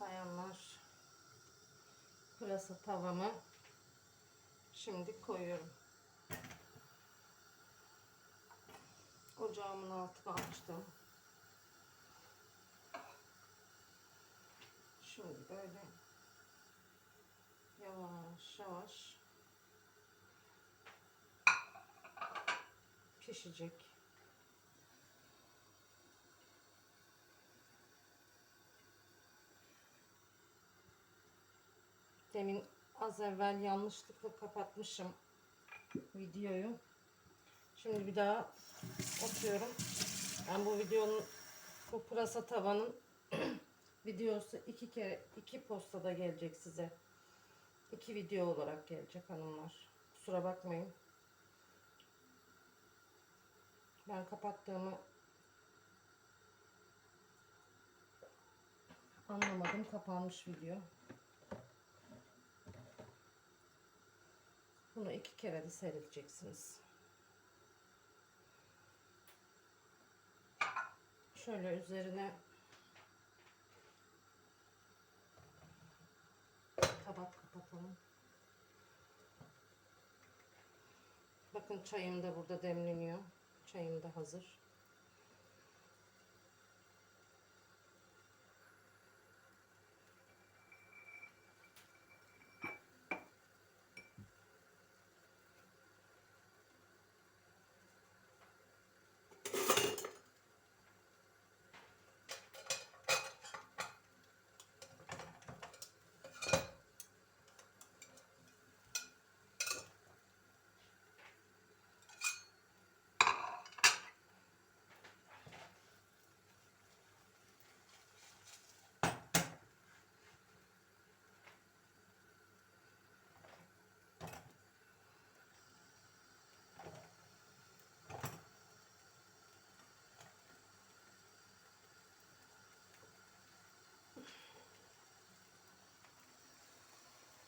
bayanlar pırasa tavamı şimdi koyuyorum. Ocağımın altına açtım. Şimdi böyle yavaş yavaş pişecek. Demin az evvel yanlışlıkla kapatmışım videoyu. Şimdi bir daha atıyorum. Ben bu videonun bu pırasa tavanın videosu iki kere iki postada gelecek size. İki video olarak gelecek hanımlar. Kusura bakmayın. Ben kapattığımı anlamadım. Kapanmış video. Bunu iki kere de seyredeceksiniz. Şöyle üzerine tabak kapatalım. Bakın çayım da burada demleniyor. Çayım da hazır.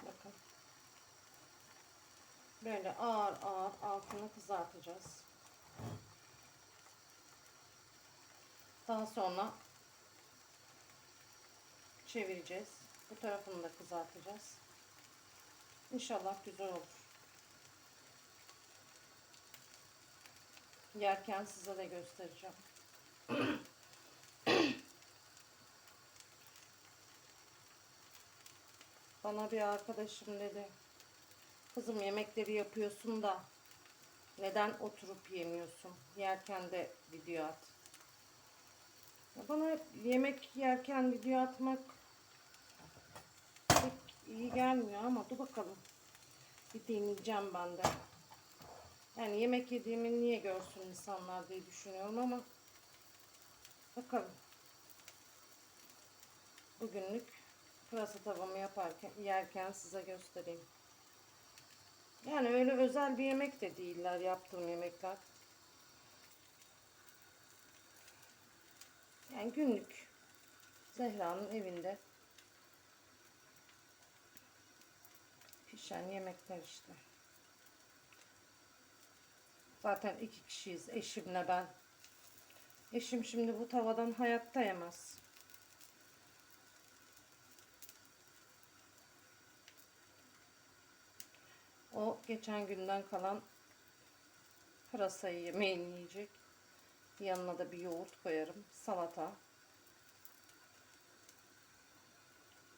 Bakın. Böyle ağır ağır altını kızartacağız. Daha sonra çevireceğiz. Bu tarafını da kızartacağız. İnşallah güzel olur. Yerken size de göstereceğim. Bana bir arkadaşım dedi. Kızım yemekleri yapıyorsun da neden oturup yemiyorsun? Yerken de video at. Bana yemek yerken video atmak pek iyi gelmiyor ama dur bakalım. Bir deneyeceğim ben de. Yani yemek yediğimi niye görsün insanlar diye düşünüyorum ama bakalım. Bugünlük pırasa tavamı yaparken yerken size göstereyim. Yani öyle özel bir yemek de değiller yaptığım yemekler. Yani günlük Zehra'nın evinde pişen yemekler işte. Zaten iki kişiyiz eşimle ben. Eşim şimdi bu tavadan hayatta yemez. O geçen günden kalan pırasayı yemeğini yiyecek. Yanına da bir yoğurt koyarım. Salata.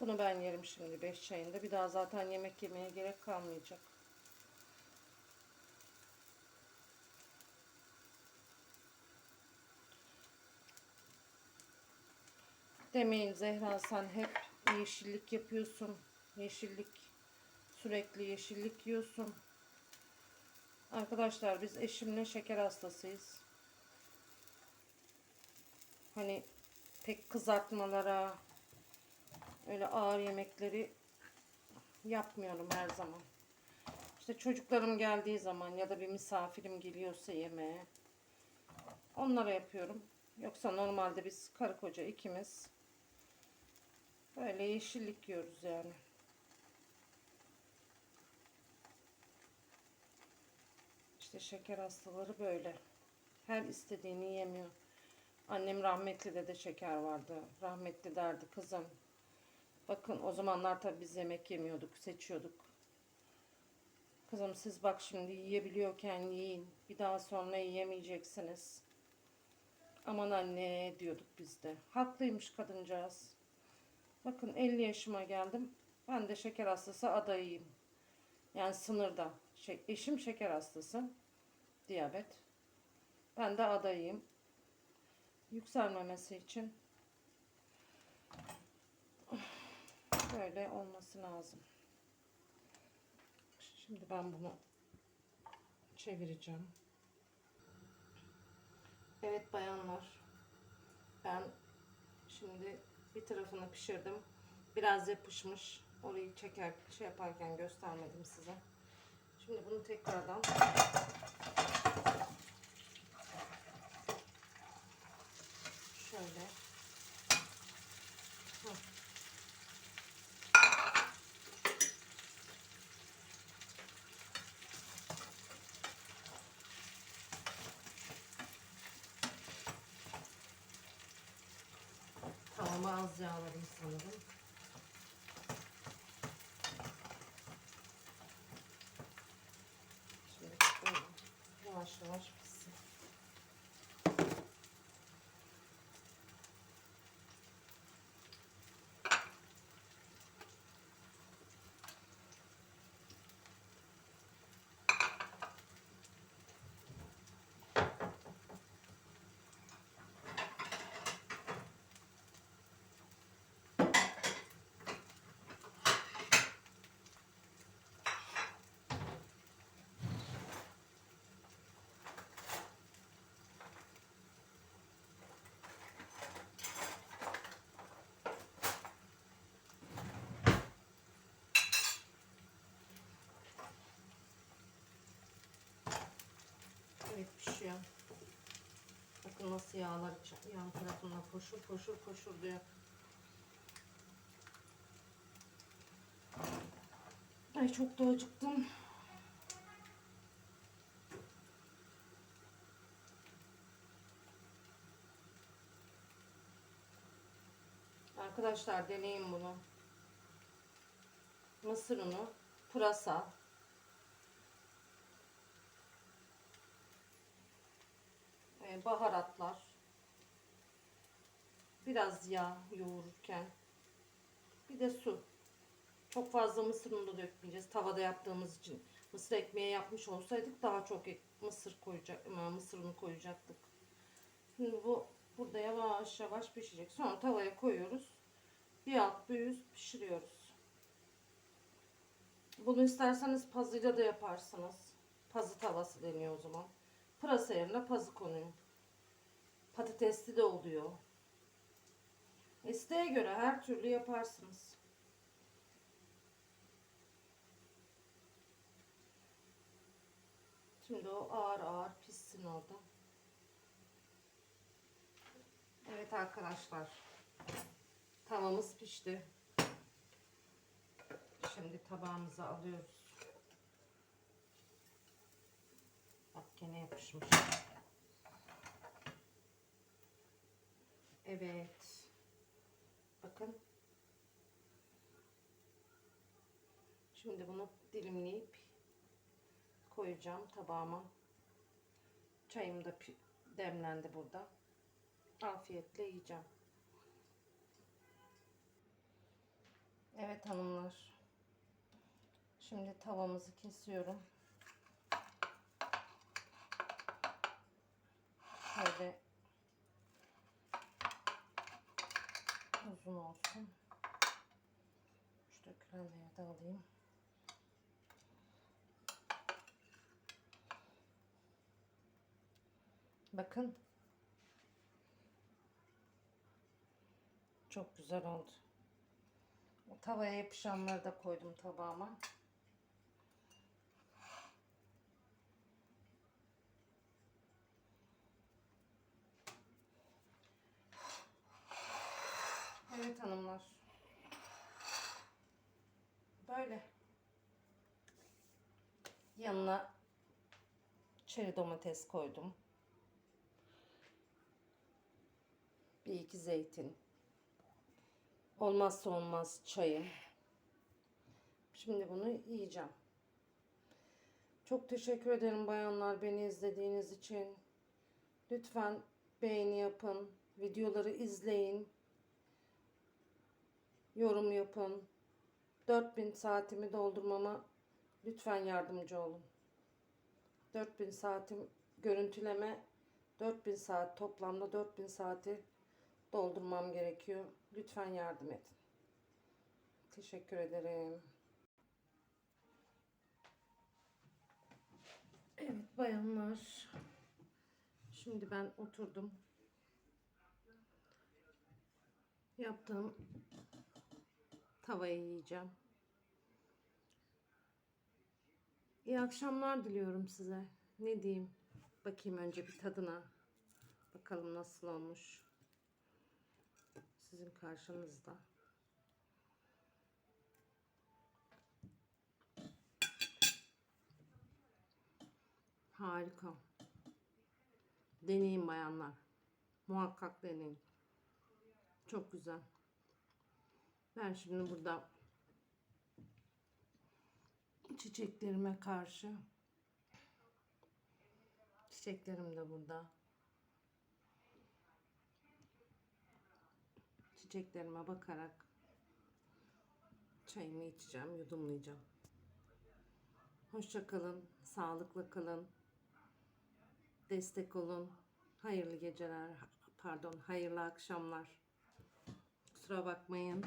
Bunu ben yerim şimdi 5 çayında. Bir daha zaten yemek yemeye gerek kalmayacak. Demeyin Zehra sen hep yeşillik yapıyorsun. Yeşillik sürekli yeşillik yiyorsun. Arkadaşlar biz eşimle şeker hastasıyız. Hani pek kızartmalara öyle ağır yemekleri yapmıyorum her zaman. İşte çocuklarım geldiği zaman ya da bir misafirim geliyorsa yemeğe onlara yapıyorum. Yoksa normalde biz karı koca ikimiz böyle yeşillik yiyoruz yani. İşte şeker hastaları böyle. Her istediğini yemiyor. Annem rahmetli de de şeker vardı. Rahmetli derdi kızım. Bakın o zamanlar tabii biz yemek yemiyorduk, seçiyorduk. Kızım siz bak şimdi yiyebiliyorken yiyin. Bir daha sonra yiyemeyeceksiniz. Aman anne diyorduk biz de. Haklıymış kadıncağız. Bakın 50 yaşıma geldim. Ben de şeker hastası adayıyım. Yani sınırda. Şey, eşim şeker hastası. Diyabet. Ben de adayıyım. Yükselmemesi için böyle olması lazım. Şimdi ben bunu çevireceğim. Evet bayanlar. Ben şimdi bir tarafını pişirdim. Biraz yapışmış. Orayı çeker şey yaparken göstermedim size. Şimdi bunu tekrardan şöyle. Tavama az yağladım sanırım. Şimdi böyle yavaş yavaş pişsin. Evet pişiyor. Bakın nasıl yağlar yan tarafından foşur foşur foşur diyor. Ay çok da acıktım. Arkadaşlar deneyin bunu. Mısır unu, pırasa, baharatlar, biraz yağ yoğururken, bir de su. Çok fazla mısır unu da dökmeyeceğiz. Tavada yaptığımız için. Mısır ekmeği yapmış olsaydık daha çok mısır koyacak, e, mısır unu koyacaktık. Şimdi bu burada yavaş yavaş pişecek. Sonra tavaya koyuyoruz. Bir alt bir üst pişiriyoruz. Bunu isterseniz pazıyla da yaparsınız. Pazı tavası deniyor o zaman. Pırasa yerine pazı konuyor. Patatesli de oluyor. İsteğe göre her türlü yaparsınız. Şimdi o ağır ağır pişsin orada. Evet arkadaşlar. Tavamız pişti. Şimdi tabağımıza alıyoruz. Bak gene yapışmış. Evet. Bakın. Şimdi bunu dilimleyip koyacağım tabağıma. Çayım da demlendi burada. Afiyetle yiyeceğim. Evet hanımlar. Şimdi tavamızı kesiyorum. Şöyle uzun olsun. Şu dökülenleri de alayım. Bakın. Çok güzel oldu. O tavaya yapışanları da koydum tabağıma. Evet hanımlar. Böyle. Yanına çeri domates koydum. Bir iki zeytin. olmazsa olmaz çayım. Şimdi bunu yiyeceğim. Çok teşekkür ederim bayanlar beni izlediğiniz için. Lütfen beğeni yapın, videoları izleyin, yorum yapın. 4000 saatimi doldurmama lütfen yardımcı olun. 4000 saatim görüntüleme 4000 saat toplamda 4000 saati doldurmam gerekiyor. Lütfen yardım edin. Teşekkür ederim. Evet bayanlar. Şimdi ben oturdum. Yaptığım tavayı yiyeceğim. İyi akşamlar diliyorum size. Ne diyeyim? Bakayım önce bir tadına. Bakalım nasıl olmuş. Sizin karşınızda. Harika. Deneyin bayanlar. Muhakkak deneyin. Çok güzel. Ben şimdi burada çiçeklerime karşı çiçeklerim de burada. Çiçeklerime bakarak çayımı içeceğim, yudumlayacağım. Hoşça kalın, sağlıklı kalın. Destek olun. Hayırlı geceler, pardon, hayırlı akşamlar. Kusura bakmayın.